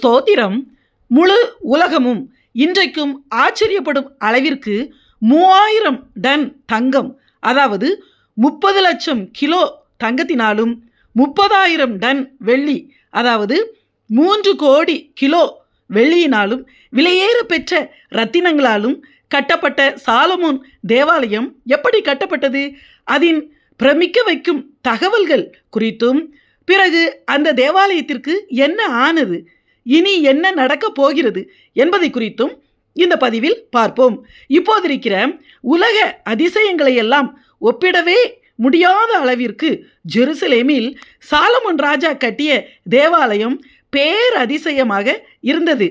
ஸ்தோத்திரம் முழு உலகமும் இன்றைக்கும் ஆச்சரியப்படும் அளவிற்கு மூவாயிரம் டன் தங்கம் அதாவது முப்பது லட்சம் கிலோ தங்கத்தினாலும் முப்பதாயிரம் டன் வெள்ளி அதாவது மூன்று கோடி கிலோ வெள்ளியினாலும் விலையேற பெற்ற ரத்தினங்களாலும் கட்டப்பட்ட சாலமோன் தேவாலயம் எப்படி கட்டப்பட்டது? அதன் பிரமிக்க வைக்கும் தகவல்கள் குறித்தும் பிறகு அந்த தேவாலயத்திற்கு என்ன ஆனது? இனி என்ன நடக்கப் போகிறது என்பதை குறித்தும் இந்த பதிவில் பார்ப்போம். இப்போது இருக்கிற உலக அதிசயங்களை எல்லாம் ஒப்பிடவே முடியாத அளவிற்கு ஜெருசலேமில் சாலமன் ராஜா கட்டிய தேவாலயம் பேரதிசயமாக இருந்தது.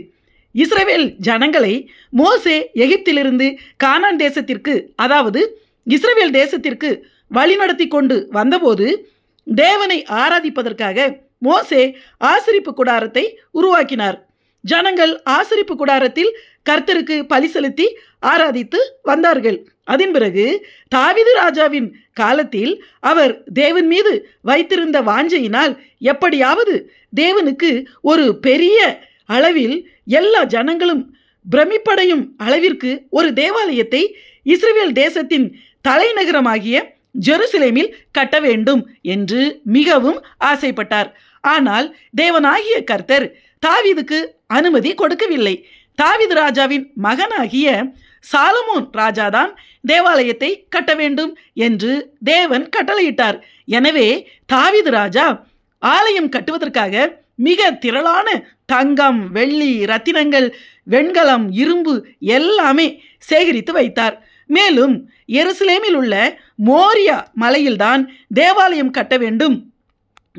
இஸ்ரேல் ஜனங்களை மோசே எகிப்திலிருந்து கானான் தேசத்திற்கு அதாவது இஸ்ரேல் தேசத்திற்கு வழிநடத்தி கொண்டு வந்தபோது தேவனை ஆராதிப்பதற்காக மோசே ஆசிரிப்பு கூடாரத்தை உருவாக்கினார். ஜனங்கள் ஆசிரிப்பு கூடாரத்தில் கர்த்தருக்கு பலி செலுத்தி ஆராதித்து வந்தார்கள். அதன் பிறகு தாவிது ராஜாவின் காலத்தில் அவர் தேவன் மீது வைத்திருந்த வாஞ்சையினால் எப்படியாவது தேவனுக்கு ஒரு பெரிய அளவில் எல்லா ஜனங்களும் பிரமிப்படையும் அளவிற்கு ஒரு தேவாலயத்தை இஸ்ரேல் தேசத்தின் தலைநகரமாகிய ஜெருசலேமில் கட்ட வேண்டும் என்று மிகவும் ஆசைப்பட்டார். ஆனால் தேவனாகிய கர்த்தர் தாவிதுக்கு அனுமதி கொடுக்கவில்லை. தாவிது ராஜாவின் மகனாகிய சாலமோன் ராஜாதான் தேவாலயத்தை கட்ட வேண்டும் என்று தேவன் கட்டளையிட்டார். எனவே தாவிது ராஜா ஆலயம் கட்டுவதற்காக மிக திரளான தங்கம் வெள்ளி ரத்தினங்கள் வெண்கலம் இரும்பு எல்லாமே சேகரித்து வைத்தார். மேலும் எருசலேமில் உள்ள மோரியா மலையில்தான் தேவாலயம் கட்ட வேண்டும்.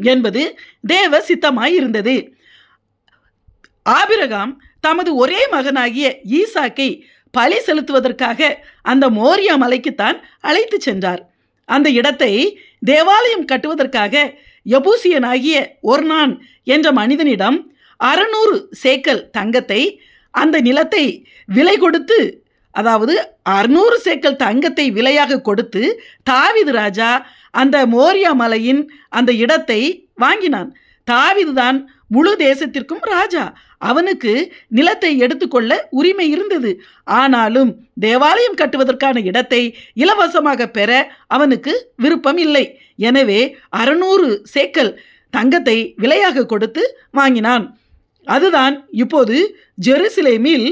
என்பது தேவ சித்தமாய் இருந்தது ஆபிரகாம் தமது ஒரே மகனாகிய ஈசாக்கை பழி செலுத்துவதற்காக அந்த மோரிய மலைக்குத்தான் அழைத்து சென்றார். அந்த இடத்தை தேவாலயம் கட்டுவதற்காக எபூசியனாகிய ஒர்னான் என்ற மனிதனிடம் அறநூறு சேக்கல் தங்கத்தை அந்த நிலத்தை விலை கொடுத்து அதாவது அறுநூறு சேக்கல் தங்கத்தை விலையாக கொடுத்து தாவிது ராஜா அந்த மோரியா மலையின் அந்த இடத்தை வாங்கினான். தாவிதுதான் முழு தேசத்திற்கும் ராஜா. அவனுக்கு நிலத்தை எடுத்துக்கொள்ள உரிமை இருந்தது. ஆனாலும் தேவாலயம் கட்டுவதற்கான இடத்தை இலவசமாக பெற அவனுக்கு விருப்பம் இல்லை. எனவே அறுநூறு சேக்கல் தங்கத்தை விலையாக கொடுத்து வாங்கினான். அதுதான் இப்போது ஜெருசலேமில்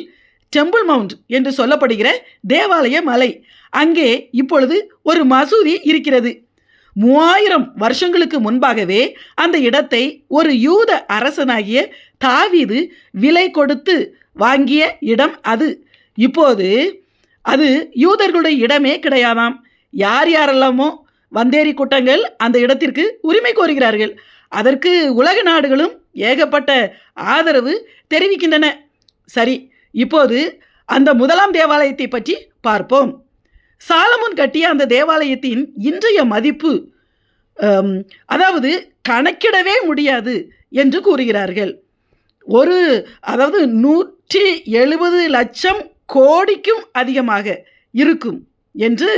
டெம்பிள் மவுண்ட் என்று சொல்லப்படுகிற தேவாலய மலை. அங்கே இப்பொழுது ஒரு மசூதி இருக்கிறது. மூவாயிரம் வருஷங்களுக்கு முன்பாகவே அந்த இடத்தை ஒரு யூத அரசனாகிய தாவிது விலை கொடுத்து வாங்கிய இடம் அது. இப்போது அது யூதர்களுடைய இடமே கிடையாதாம். யார் யாரெல்லாமோ வந்தேரி கூட்டங்கள் அந்த இடத்திற்கு உரிமை கோருகிறார்கள். அதற்கு உலக நாடுகளும் ஏகப்பட்ட ஆதரவு தெரிவிக்கின்றன. சரி இப்போது அந்த முதலாம் தேவாலயத்தை பற்றி பார்ப்போம். சாலமோன் கட்டிய அந்த தேவாலயத்தின் இன்றைய மதிப்பு அதாவது கணக்கிடவே முடியாது என்று கூறுகிறார்கள். ஒரு அதாவது நூற்றி எழுபது லட்சம் கோடிக்கும் அதிகமாக இருக்கும் என்று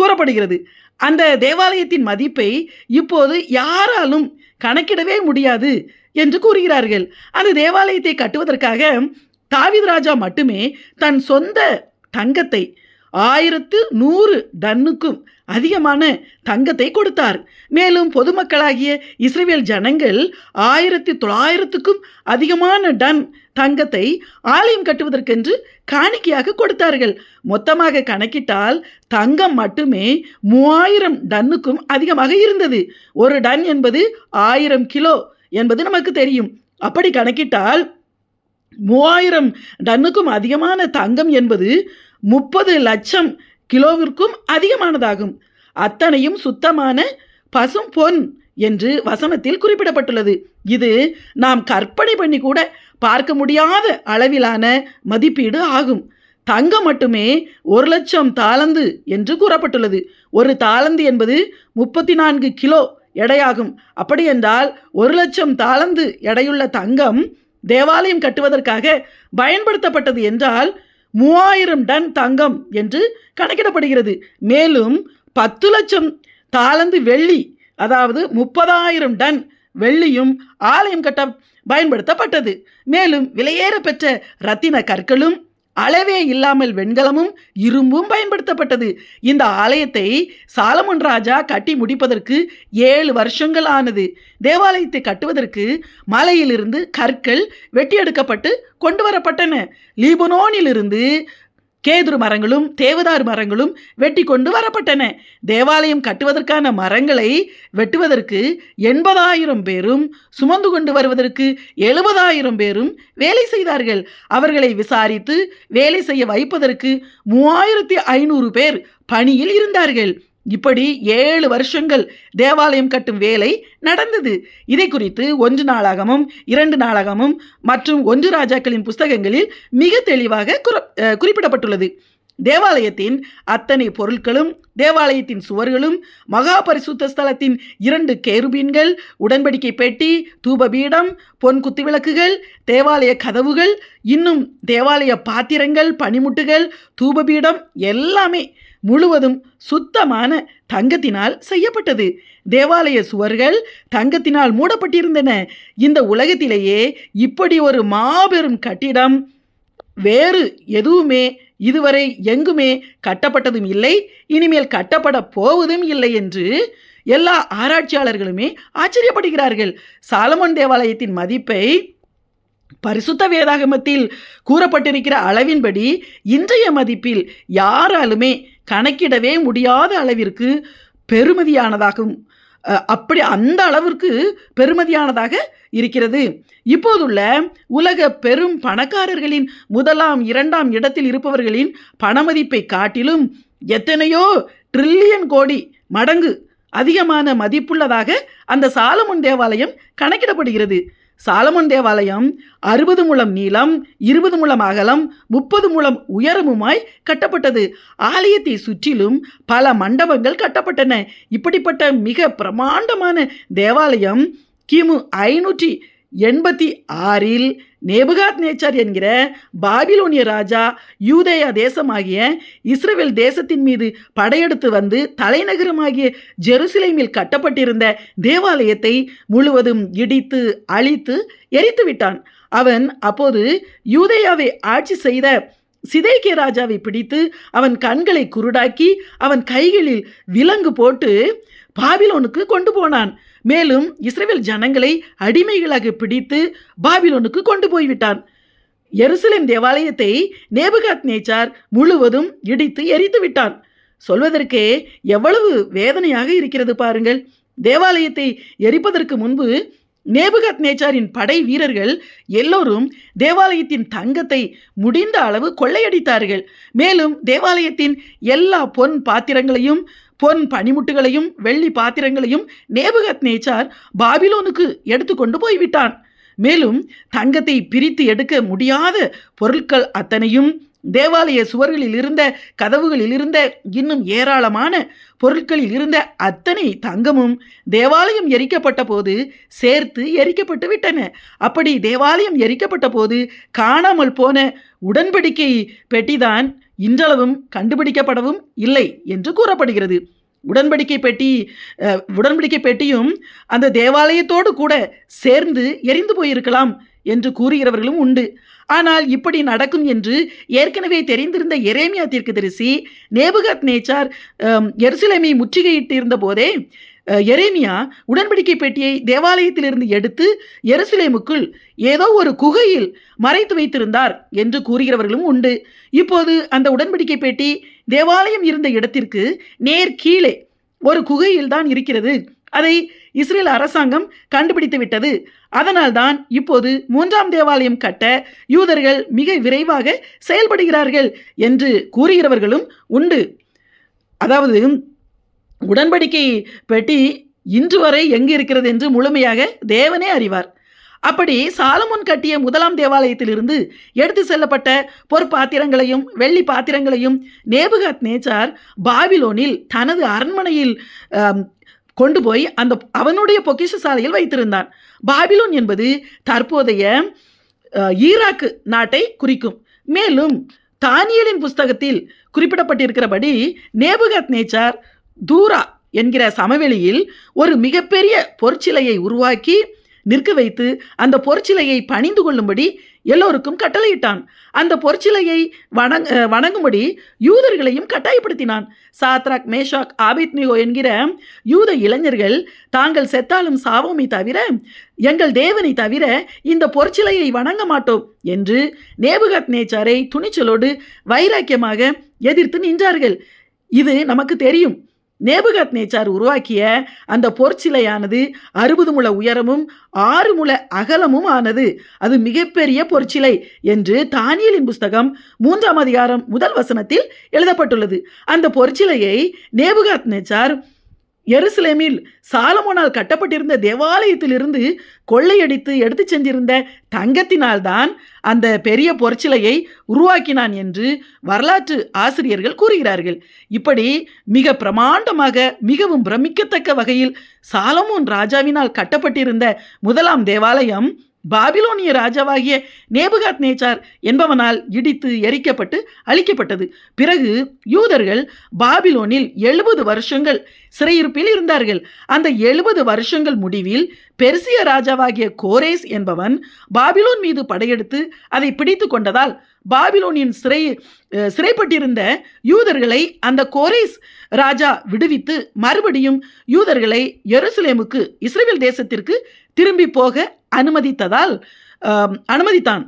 கூறப்படுகிறது. அந்த தேவாலயத்தின் மதிப்பை இப்போது யாராலும் கணக்கிடவே முடியாது என்று கூறுகிறார்கள். அந்த தேவாலயத்தை கட்டுவதற்காக தாவித் ராஜா மட்டுமே தன் சொந்த தங்கத்தை ஆயிரத்து நூறு டன்னுக்கும் அதிகமான தங்கத்தை கொடுத்தார். மேலும் பொதுமக்களாகிய இஸ்ரேல் ஜனங்கள் ஆயிரத்தி தொள்ளாயிரத்துக்கும் அதிகமான டன் தங்கத்தை ஆலயம் கட்டுவதற்கென்று காணிக்கையாக கொடுத்தார்கள். மொத்தமாக கணக்கிட்டால் தங்கம் மட்டுமே மூவாயிரம் டன்னுக்கும் அதிகமாக இருந்தது. ஒரு டன் என்பது ஆயிரம் கிலோ என்பது நமக்கு தெரியும். அப்படி கணக்கிட்டால் மூவாயிரம் டன்னுக்கும் அதிகமான தங்கம் என்பது முப்பது லட்சம் கிலோவிற்கும் அதிகமானதாகும். அத்தனையும் சுத்தமான பசும் பொன் என்று வசனத்தில் குறிப்பிடப்பட்டுள்ளது. இது நாம் கற்பனை பண்ணி கூட பார்க்க முடியாத அளவிலான மதிப்பீடு ஆகும். தங்கம் மட்டுமே ஒரு லட்சம் தாளந்து என்று கூறப்பட்டுள்ளது. ஒரு தாளந்து என்பது முப்பத்தி நான்கு கிலோ எடையாகும். அப்படி என்றால் ஒரு லட்சம் தாளந்து எடையுள்ள தங்கம் தேவாலயம் கட்டுவதற்காக பயன்படுத்தப்பட்டது என்றால் மூவாயிரம் டன் தங்கம் என்று கணக்கிடப்படுகிறது. மேலும் பத்து லட்சம் தாளந்து வெள்ளி அதாவது முப்பதாயிரம் டன் வெள்ளியும் ஆலயம் கட்ட பயன்படுத்தப்பட்டது. மேலும் விலையேற பெற்ற ரத்தின கற்களும் அளவே இல்லாமல் வெண்கலமும் இரும்பும் பயன்படுத்தப்பட்டது. இந்த ஆலயத்தை சாலமன் ராஜா கட்டி முடிப்பதற்கு ஏழு வருஷங்கள் ஆனது. தேவாலயத்தை கட்டுவதற்கு மலையிலிருந்து கற்கள் வெட்டி எடுக்கப்பட்டு கொண்டு வரப்பட்டன. லீபனோனிலிருந்து கேதுரு மரங்களும் தேவதார் மரங்களும் வெட்டி கொண்டு வரப்பட்டன. தேவாலயம் கட்டுவதற்கான மரங்களை வெட்டுவதற்கு எண்பதாயிரம் பேரும் சுமந்து கொண்டு வருவதற்கு எழுபதாயிரம் பேரும் வேலை செய்தார்கள். அவர்களை விசாரித்து வேலை செய்ய வைப்பதற்கு மூவாயிரத்தி ஐநூறு பேர் பணியில் இருந்தார்கள். இப்படி ஏழு வருஷங்கள் தேவாலயம் கட்டும் வேலை நடந்தது. இதை குறித்து ஒன்று நாளாகமும் இரண்டு நாளாகமும் மற்றும் ஒன்று ராஜாக்களின் புஸ்தகங்களில் மிக தெளிவாக குறிப்பிடப்பட்டுள்ளது. தேவாலயத்தின் அத்தனை பொருட்களும் தேவாலயத்தின் சுவர்களும் மகா பரிசுத்த ஸ்தலத்தின் இரண்டு கேருபீன்கள் உடன்படிக்கை பெட்டி தூபபீடம் பொன் குத்துவிளக்குகள் தேவாலய கதவுகள் இன்னும் தேவாலய பாத்திரங்கள் பனிமுட்டுகள் தூபபீடம் எல்லாமே முழுவதும் சுத்தமான தங்கத்தினால் செய்யப்பட்டது. தேவாலய சுவர்கள் தங்கத்தினால் மூடப்பட்டிருந்தன. இந்த உலகத்திலேயே இப்படி ஒரு மாபெரும் கட்டிடம் வேறு எதுவுமே இதுவரை எங்குமே கட்டப்பட்டதும் இல்லை. இனிமேல் கட்டப்பட போவதும் இல்லை என்று எல்லா ஆராய்ச்சியாளர்களுமே ஆச்சரியப்படுகிறார்கள். சாலமன் தேவாலயத்தின் மதிப்பை பரிசுத்த வேதாகமத்தில் கூறப்பட்டிருக்கிற அளவின்படி இன்றைய மதிப்பில் யாராலுமே கணக்கிடவே முடியாத அளவிற்கு பெருமதியானதாகும். அப்படி அந்த அளவிற்கு பெருமதியானதாக இருக்கிறது. இப்போதுள்ள உலக பெரும் பணக்காரர்களின் முதலாம் இரண்டாம் இடத்தில் இருப்பவர்களின் பணமதிப்பை காட்டிலும் எத்தனையோ ட்ரில்லியன் கோடி மடங்கு அதிகமான மதிப்புள்ளதாக அந்த சாலமுன் தேவாலயம் கணக்கிடப்படுகிறது. சாலமன் தேவாலயம் அறுபது முழம் நீளம் இருபது முழம் அகலம் முப்பது முழம் உயரமுமாய் கட்டப்பட்டது. ஆலயத்தை சுற்றிலும் பல மண்டபங்கள் கட்டப்பட்டன. இப்படிப்பட்ட மிக பிரமாண்டமான தேவாலயம் கிமு ஐநூற்றி எண்பத்தி ஆறில் நேபுகாத் நேச்சர் என்கிற பாபிலோனிய ராஜா யூதேயா தேசமாகிய இஸ்ரேல் தேசத்தின் மீது படையெடுத்து வந்து தலைநகரமாகிய ஜெருசலேமில் கட்டப்பட்டிருந்த தேவாலயத்தை முழுவதும் இடித்து அழித்து எரித்து விட்டான். அவன் அப்போது யூதேயாவை ஆட்சி செய்த சிதைக்கிய ராஜாவை பிடித்து அவன் கண்களை குருடாக்கி அவன் கைகளில் விலங்கு போட்டு பாபிலோனுக்கு கொண்டு போனான். மேலும் இஸ்ரேல் ஜனங்களை அடிமைகளாக பிடித்து பாபிலோனுக்கு கொண்டு போய்விட்டான். எருசலேம் தேவாலயத்தை நேபுகாத் நேச்சார் முழுவதும் இடித்து எரித்து விட்டான். சொல்வதற்கே எவ்வளவு வேதனையாக இருக்கிறது பாருங்கள். தேவாலயத்தை எரிப்பதற்கு முன்பு நேபுகாத் நேச்சாரின் படை வீரர்கள் எல்லோரும் தேவாலயத்தின் தங்கத்தை முடிந்த அளவு கொள்ளையடித்தார்கள். மேலும் தேவாலயத்தின் எல்லா பொன் பாத்திரங்களையும் பொன் பனிமுட்டுகளையும் வெள்ளி பாத்திரங்களையும் நேபுகத் நேச்சார் பாபிலோனுக்கு எடுத்துக்கொண்டு போய்விட்டான். மேலும் தங்கத்தை பிரித்து எடுக்க முடியாத பொருட்கள் அத்தனையும் தேவாலய சுவர்களில் இருந்த கதவுகளில் இருந்த இன்னும் ஏராளமான பொருட்களில் இருந்த அத்தனை தங்கமும் தேவாலயம் எரிக்கப்பட்ட போது சேர்த்து எரிக்கப்பட்டு விட்டன. அப்படி தேவாலயம் எரிக்கப்பட்ட போது காணாமல் போன உடன்படிக்கை பெட்டிதான் இன்றளவும் கண்டுபிடிக்கப்படவும் இல்லை என்று கூறப்படுகிறது. உடன்படிக்கை பெட்டி உடன்படிக்கை பெட்டியும் அந்த தேவாலயத்தோடு கூட சேர்ந்து எரிந்து போயிருக்கலாம் என்று கூறுகிறவர்களும் உண்டு. ஆனால் இப்படி நடக்கும் என்று ஏற்கனவே தெரிந்திருந்த எரேமியா தீர்க்கதரிசி நேபுகத் நேச்சார் அம், எருசலேமை முற்றுகையிட்டிருந்த போதே எரேமியா உடன்படிக்கை பெட்டியை தேவாலயத்திலிருந்து எடுத்து எருசலேமுக்குள் ஏதோ ஒரு குகையில் மறைத்து வைத்திருந்தார் என்று கூறுகிறவர்களும் உண்டு. இப்போது அந்த உடன்படிக்கை பெட்டி தேவாலயம் இருந்த இடத்திற்கு நேர் கீழே ஒரு குகையில் தான் இருக்கிறது. அதை இஸ்ரேல் அரசாங்கம் கண்டுபிடித்து விட்டது. அதனால்தான் இப்போது மூன்றாம் தேவாலயம் கட்ட யூதர்கள் மிக விரைவாக செயல்படுகிறார்கள் என்று கூறுகிறவர்களும் உண்டு. அதாவது உடன்படிக்கை பெட்டி இன்று வரை எங்கு இருக்கிறது என்று முழுமையாக தேவனே அறிவார். அப்படி சாலமுன் கட்டிய முதலாம் தேவாலயத்திலிருந்து எடுத்து செல்லப்பட்ட பொற்பாத்திரங்களையும் வெள்ளி பாத்திரங்களையும் நேபுகாத் நேச்சார் பாபிலோனில் தனது அரண்மனையில் கொண்டு போய் அந்த அவனுடைய பொக்கிஷ சாலையில் வைத்திருந்தான். பாபிலோன் என்பது தற்போதைய ஈராக்கு நாட்டை குறிக்கும். மேலும் தானியலின் புஸ்தகத்தில் குறிப்பிடப்பட்டிருக்கிறபடி நேபுகாத் நேச்சார் தூரா என்கிற சமவெளியில் ஒரு மிகப்பெரிய பொற்சிலையை உருவாக்கி நிற்க வைத்து அந்த பொற்சிலையை பணிந்து கொள்ளும்படி எல்லோருக்கும் கட்டளையிட்டான். அந்த பொற்சிலையை வணங் வணங்கும்படி யூதர்களையும் கட்டாயப்படுத்தினான். சாத்ராக் மேஷாக் ஆபித்னிகோ என்கிற யூத இளைஞர்கள் தாங்கள் செத்தாலும் சாவோமே தவிர எங்கள் தேவனை தவிர இந்த பொற்சிலையை வணங்க மாட்டோம் என்று நேபுகத் நேச்சாரை துணிச்சலோடு வைராக்கியமாக எதிர்த்து நின்றார்கள். இது நமக்கு தெரியும். நேபுகத் நேச்சார் உருவாக்கிய அந்த பொற்சிலையானது அறுபது முழ உயரமும் ஆறு முழ அகலமும் ஆனது. அது மிகப்பெரிய பொற்சிலை என்று தானியலின் புஸ்தகம் மூன்றாம் அதிகாரம் முதல் வசனத்தில் எழுதப்பட்டுள்ளது. அந்த பொற்சிலையை நேபுகாத் நேச்சார் எருசலேமில் சாலமோனால் கட்டப்பட்டிருந்த தேவாலயத்திலிருந்து கொள்ளையடித்து எடுத்து சென்றிருந்த தங்கத்தினால்தான் அந்த பெரிய பொற்சிலையை உருவாக்கினான் என்று வரலாற்று ஆசிரியர்கள் கூறுகிறார்கள். இப்படி மிக பிரமாண்டமாக மிகவும் பிரமிக்கத்தக்க வகையில் சாலமோன் ராஜாவினால் கட்டப்பட்டிருந்த முதலாம் தேவாலயம் பாபிலோனிய ராஜாவாகிய நேபுகாத் நேச்சார் என்பவனால் இடித்து எரிக்கப்பட்டு அழிக்கப்பட்டது. பிறகு யூதர்கள் பாபிலோனில் எழுபது வருஷங்கள் சிறையிருப்பில் இருந்தார்கள். அந்த எழுபது வருஷங்கள் முடிவில் பெர்சிய ராஜாவாகிய கோரேஸ் என்பவன் பாபிலோன் மீது படையெடுத்து அதை பிடித்து கொண்டதால் பாபிலோனின் சிறை சிறைப்பட்டிருந்த யூதர்களை அந்த கோரேஸ் ராஜா விடுவித்து மறுபடியும் யூதர்களை எருசலேமுக்கு இஸ்ரேல் தேசத்திற்கு திரும்பி போக அனுமதித்ததால் அனுமதித்தான்.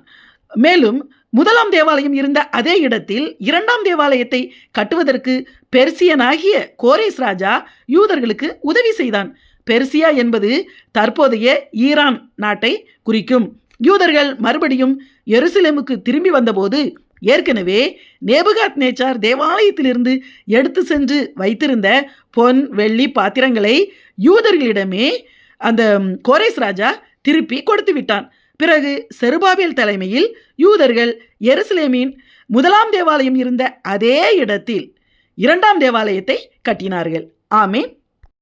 மேலும் முதலாம் தேவாலயம் இருந்த அதே இடத்தில் இரண்டாம் தேவாலயத்தை கட்டுவதற்கு பெர்சியனாகிய கோரேஸ் ராஜா யூதர்களுக்கு உதவி செய்தான். பெர்சியா என்பது தற்போதைய ஈரான் நாட்டை குறிக்கும். யூதர்கள் மறுபடியும் எருசலேமுக்கு திரும்பி வந்தபோது ஏற்கனவே நேபுகாத் நேச்சார் தேவாலயத்திலிருந்து எடுத்து சென்று வைத்திருந்த பொன் வெள்ளி பாத்திரங்களை யூதர்களிடமே அந்த கோரேஸ் ராஜா திருப்பி கொடுத்து விட்டான். பிறகு செருபாவியல் தலைமையில் யூதர்கள் எருசலேமின் முதலாம் தேவாலயம் இருந்த அதே இடத்தில் இரண்டாம் தேவாலயத்தை கட்டினார்கள். ஆமேன்.